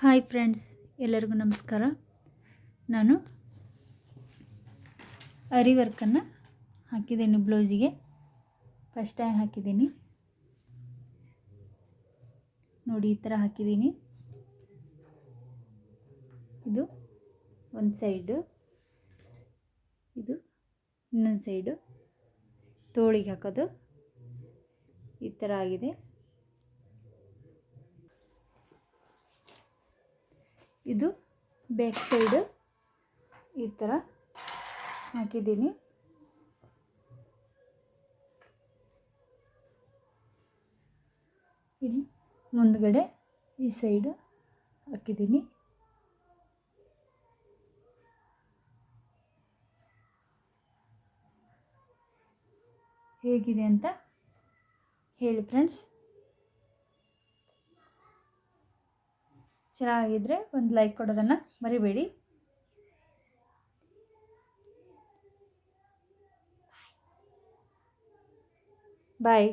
Hi friends, ಎಲ್ಲರಿಗೂ ನಮಸ್ಕಾರ. ನಾನು ಅರಿ ವರ್ಕನ್ನು ಹಾಕಿದ್ದೀನಿ ಬ್ಲೌಸಿಗೆ. ಫಸ್ಟ್ ಟೈಮ್ ಹಾಕಿದ್ದೀನಿ. ನೋಡಿ, ಈ ಥರ ಹಾಕಿದ್ದೀನಿ. ಇದು ಒಂದು ಸೈಡು, ಇದು ಇನ್ನೊಂದು ಸೈಡು. ತೋಳಿಗೆ ಹಾಕೋದು ಈ ಥರ ಆಗಿದೆ. ಇದು ಬ್ಯಾಕ್ ಸೈಡು ಈ ಥರ ಹಾಕಿದ್ದೀನಿ. ಇಲ್ಲಿ ಮುಂದ್ಗಡೆ ಈ ಸೈಡು ಹಾಕಿದ್ದೀನಿ. ಹೇಗಿದೆ ಅಂತ ಹೇಳಿ ಫ್ರೆಂಡ್ಸ್ ಚೆನ್ನಾಗಿದ್ದರೆ ಒಂದು ಲೈಕ್ ಕೊಡೋದನ್ನು ಮರಿಬೇಡಿ. ಬಾಯ್